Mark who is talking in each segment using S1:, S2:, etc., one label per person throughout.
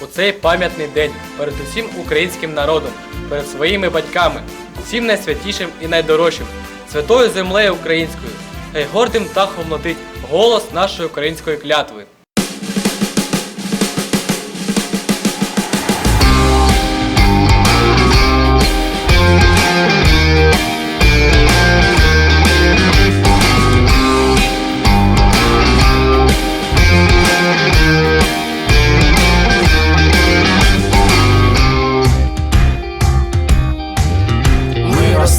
S1: у цей пам'ятний день перед усім українським народом, перед своїми батьками, всім найсвятішим і найдорожчим, святою землею українською. Хай гордим тахом летить голос нашої української клятви.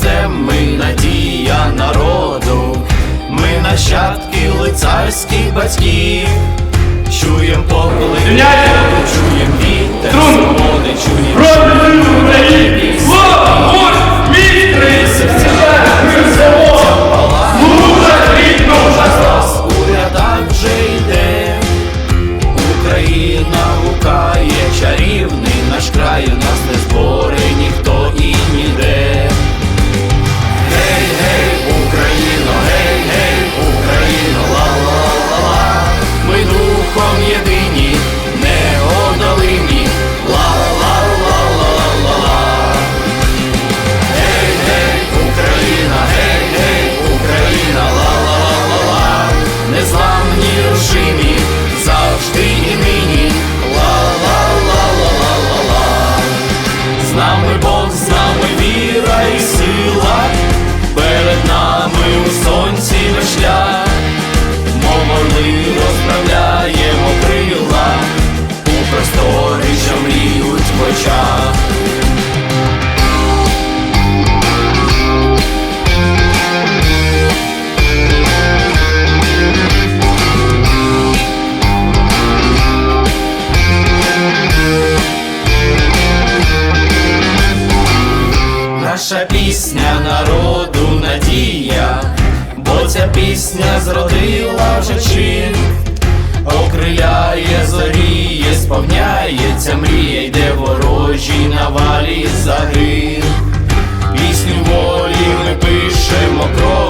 S2: Ростем, ми надія народу, ми нащадки лицарських батьків, чуєм поклик, чуєм вітер, свободи, чуєм нами Бог, з нами віра і сила, перед нами у сонці наш шлях, розправляємо крила, у просторі, що мріють в очах. наша пісня народу надія, бо ця пісня зродила вже чин, окриляє, зоріє, сповняється, мрія, йде ворожі на валі загин. Пісню волі ми пишемо кров.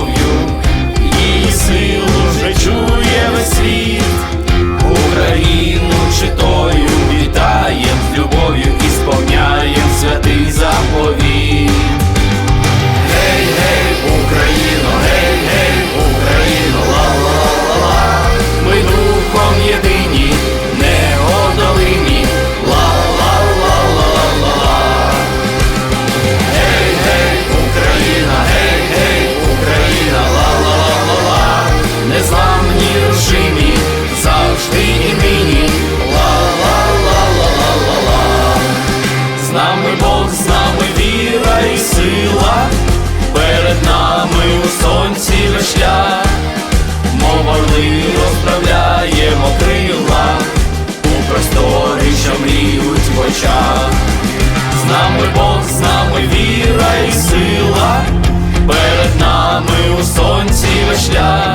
S2: Що мріють в очах, з нами Бог, з нами віра і сила, перед нами у сонці весь шлях.